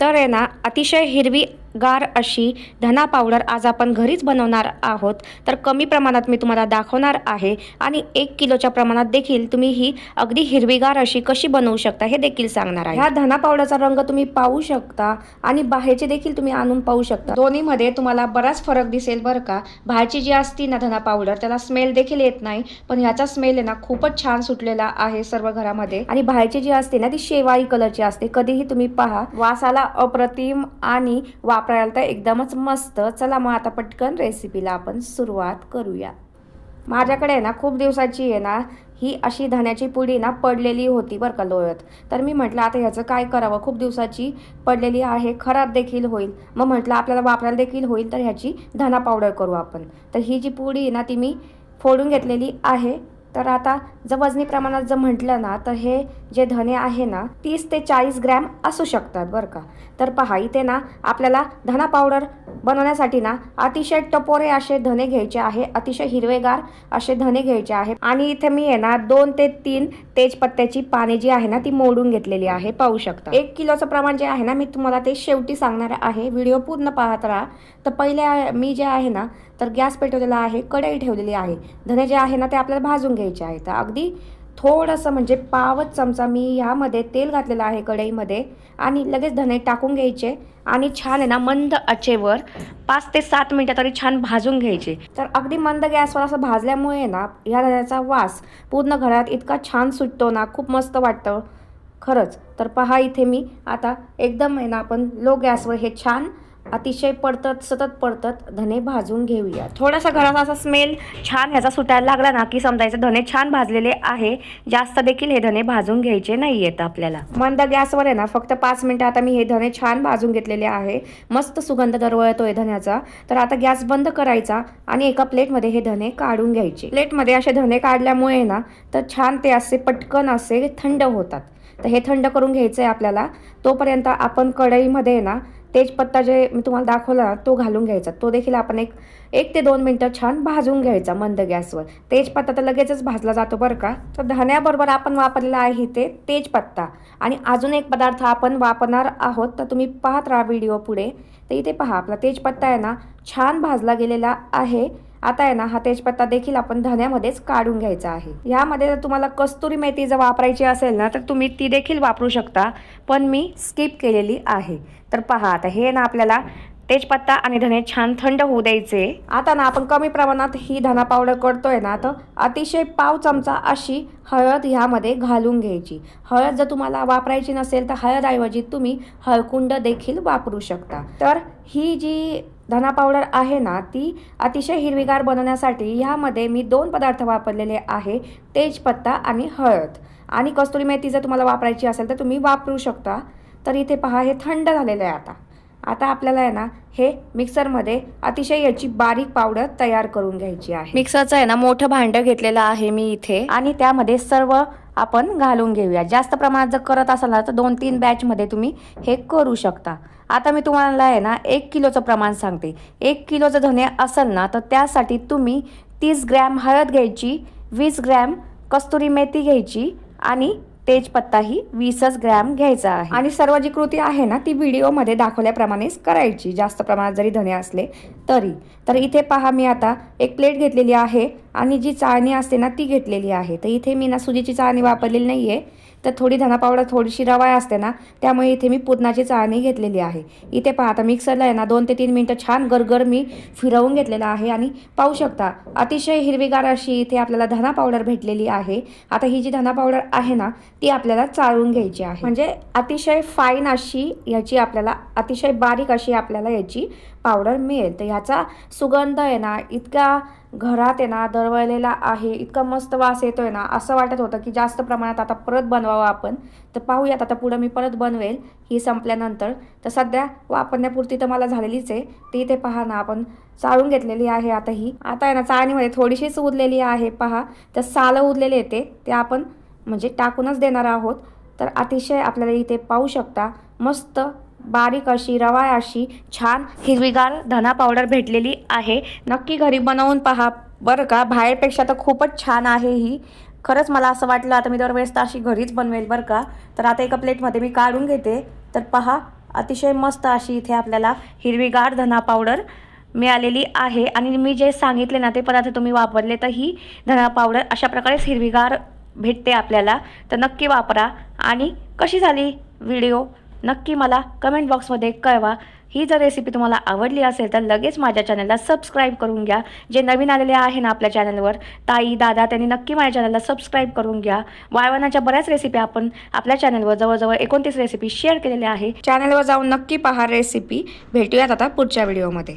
तर आहे ना अतिशय हिरवी गार अशी धना पावडर आज आपण घरीच बनवणार आहोत. तर कमी प्रमाणात मी तुम्हाला दाखवणार आहे आणि एक किलोच्या प्रमाणात देखील तुम्ही ही अगदी हिरवीगार अशी कशी बनवू शकता हे देखील सांगणार आहे. ह्या धना पावडरचा रंग तुम्ही पाहू शकता आणि बाहेरचे देखील तुम्ही आणून पाहू शकता. दोन्हीमध्ये तुम्हाला बराच फरक दिसेल बरं का. बाहेरची जी असती ना धना पावडर त्याला स्मेल देखील येत नाही पण ह्याचा स्मेल आहे ना खूपच छान सुटलेला आहे सर्व घरामध्ये. आणि बाहेरची जी असते ना ती शेवाळी कलरची असते कधीही तुम्ही पहा. वासाला अप्रतिम आणि वा वापरायला तर एकदमच मस्त. चला मग आता पटकन रेसिपीला आपण सुरुवात करूया. माझ्याकडे आहे ना खूप दिवसाची आहे ना ही अशी धण्याची पुडी ना पडलेली होती बरं का लोळत. तर मी म्हटलं आता ह्याचं काय करावं? खूप दिवसाची पडलेली आहे खराब देखील होईल. मग म्हटलं आपल्याला वापरायला देखील होईल तर ह्याची धना पावडर करू आपण. तर ही जी पुडी आहे ना ती मी फोडून घेतलेली आहे. तर आता जर वजनी प्रमाणात जर म्हटलं ना तर हे जे धने आहे ना तीस ते चाळीस ग्रॅम असू शकतात बरं का. तर पहा इथे ना आपल्याला धना पावडर बनवण्यासाठी ना अतिशय टपोरे असे धने घ्यायचे आहे अतिशय हिरवेगार असे धने घ्यायचे आहे. आणि इथे मी आहे ना दोन ते तीन तेजपत्त्याची पाने जी आहे ना ती मोडून घेतलेली आहे. पाहू शकता. एक किलोचं प्रमाण जे आहे ना मी तुम्हाला ते शेवटी सांगणार आहे. व्हिडिओ पूर्ण पाहत राहा. तर पहिले मी जे आहे ना तर गॅस पेटवलेला आहे कढई ठेवलेली आहे. धने जे आहे ना ते आपल्याला भाजून घ्यायचे आहे. तर अगदी थोडंसं म्हणजे पावच चमचा मी ह्यामध्ये तेल घातलेलं आहे कढईमध्ये आणि लगेच धने टाकून घ्यायचे आणि छान आहे ना मंद आचेवर पाच ते सात मिनटं तरी छान भाजून घ्यायचे. तर अगदी मंद गॅसवर असं भाजल्यामुळे ना ह्या धण्याचा वास पूर्ण घरात इतका छान सुटतो ना खूप मस्त वाटतं. खरंच. तर पहा इथे मी आता एकदम आहे ना आपण लो गॅसवर हे छान अतिशय पडतत सतत पडतत. धने भाजून घेऊया. थोडासा घराचा असा स्मेल छान ह्याचा सुटायला लागला ना की समजायचं धने छान भाजलेले आहे. जास्त देखील हे धने भाजून घ्यायचे नाही येत आपल्याला. मंद गॅसवर आहे ना फक्त पाच मिनटं आता मी हे धने छान भाजून घेतलेले आहे. मस्त सुगंध दरवळतोय धन्याचा. तर आता गॅस बंद करायचा आणि एका प्लेटमध्ये हे धने काढून घ्यायचे. प्लेटमध्ये असे धने काढल्यामुळे ना तर छान ते असे पटकन असे थंड होतात. तर हे थंड करून घ्यायचं आहे आपल्याला. तोपर्यंत आपण कढईमध्ये आहे ना तेजपत्ता जे मी तुम्हाला दाखवला ना, तो घालून घ्यायचा. तो देखील आपण एक एक ते दोन मिनटं छान भाजून घ्यायचा मंद गॅसवर. तेजपत्ता तर लगेचच भाजला जातो बरं का? तर धण्याबरोबर आपण वापरलेला आहे ते तेजपत्ता. आणि अजून एक पदार्थ आपण वापरणार आहोत तर तुम्ही पाहत राहा व्हिडिओ पुढे. तर इथे पहा आपला तेजपत्ता आहे ना छान भाजला गेलेला आहे. आता आहे ना हा तेजपत्ता देखील आपण धण्यामध्येच काढून घ्यायचा आहे. ह्यामध्ये जर तुम्हाला कस्तुरी मेथी जर वापरायची असेल ना तर तुम्ही ती देखील वापरू शकता पण मी स्किप केलेली आहे. तर पहा आता हे ना आपल्याला तेजपत्ता आणि धने छान थंड होऊ द्यायचे. आता ना आपण कमी प्रमाणात ही धना पावडर करतोय ना तर अतिशय पाव चमचा अशी हळद ह्यामध्ये घालून घ्यायची. हळद जर तुम्हाला वापरायची नसेल तर हळदऐवजी तुम्ही हळकुंड देखील वापरू शकता. तर ही जी धना पावडर आहे ना ती अतिशय हिरवीगार बनवण्यासाठी ह्यामध्ये मी दोन पदार्थ वापरलेले आहे तेजपत्ता आणि हळद. आणि कस्तुरी मेथी जर तुम्हाला वापरायची असेल तर तुम्ही वापरू शकता. तर इथे पहा हे थंड झालेलं आहे आता. आता आपल्याला आहे ना हे मिक्सरमध्ये अतिशय याची बारीक पावडर तयार करून घ्यायची आहे. मिक्सरचं आहे ना मोठं भांडं घेतलेलं आहे मी इथे. आणि त्यामध्ये सर्व आपण घालून घेऊया. जास्त प्रमाणात जर करत असाल ना तर दोन तीन बॅचमध्ये तुम्ही हे करू शकता. आता मी तुम्हाला आहे ना एक किलोचं प्रमाण सांगते. एक किलोचं धने असेल ना तर त्यासाठी तुम्ही तीस ग्रॅम हळद घ्यायची वीस ग्रॅम कस्तुरी मेथी घ्यायची आणि तेजपत्ताही वीसच ग्रॅम घ्यायचा आहे. आणि सर्व जी कृती आहे ना ती व्हिडिओमध्ये दाखवल्याप्रमाणेच करायची. जास्त प्रमाणात जरी धने असले तरी. तर इथे पहा मी आता एक प्लेट घेतलेली आहे. आणि जी चाळणी असते ना ती घेतलेली आहे. तर इथे मी ना सुजीची चाळणी वापरलेली नाही आहे तर थोडी धना पावडर थोडीशी रवाय असते ना त्यामुळे इथे मी पुदनाची चाळणी घेतलेली आहे. इथे पहा आता मिक्सरला आहे ना दोन ते तीन मिनटं छान गरगर मी फिरवून घेतलेला आहे. आणि पाहू शकता अतिशय हिरवीगार अशी इथे आपल्याला धना पावडर भेटलेली आहे. आता ही जी धना पावडर आहे ना ती आपल्याला चाळून घ्यायची आहे. म्हणजे अतिशय फाईन अशी याची आपल्याला अतिशय बारीक अशी आपल्याला याची पावडर मिळेल. तर ह्याचा सुगंध आहे ना इतका घरात आहे ना दरवळलेला आहे इतका मस्त वास येतो आहे ना असं वाटत होतं की जास्त प्रमाणात आता परत बनवावं आपण. तर पाहूयात आता पुढं मी परत बनवेल ही संपल्यानंतर. तर सध्या वापरण्यापुरती तर मला झालेलीच आहे. ती इथे पहा ना आपण चाळून घेतलेली आहे आता ही. आता आहे ना चाळणीमध्ये थोडीशीच उरलेली आहे पहा. तर सालं उरलेले येते ते आपण म्हणजे टाकूनच देणार आहोत. तर अतिशय आपल्याला इथे पाहू शकता मस्त बारीक अशी रवा अशी छान हिरवीगार धना पावडर भेटलेली आहे. नक्की घरी बनवून पहा. बरं का? बाहेरपेक्षा तर खूपच छान आहे ही. खरंच मला असं वाटलं आता मी दरवेळेस तर अशी घरीच बनवेल बरं का? तर आता एका प्लेटमध्ये मी काढून घेते. तर पहा अतिशय मस्त अशी इथे आपल्याला हिरवीगार धना पावडर मिळालेली आहे. आणि मी जे सांगितले ना ते पदार्थ तुम्ही वापरले तर ही धना पावडर अशा प्रकारेच हिरवीगार भेटते आपल्याला. तर नक्की वापरा. आणि कशी झाली व्हिडिओ? नक्की मला कमेंट बॉक्समध्ये कळवा. ही जर रेसिपी तुम्हाला आवडली असेल तर लगेच माझ्या चॅनलला सबस्क्राईब करून घ्या. जे नवीन आलेले आहे ना आपल्या चॅनलवर ताई दादा त्यांनी नक्की माझ्या चॅनलला सबस्क्राईब करून घ्या. वाळवणाच्या बऱ्याच रेसिपी आपण आपल्या चॅनलवर जवळजवळ एकोणतीस रेसिपी शेअर केलेल्या आहे. चॅनलवर जाऊन नक्की पहा रेसिपी भेटूयात आता पुढच्या व्हिडिओमध्ये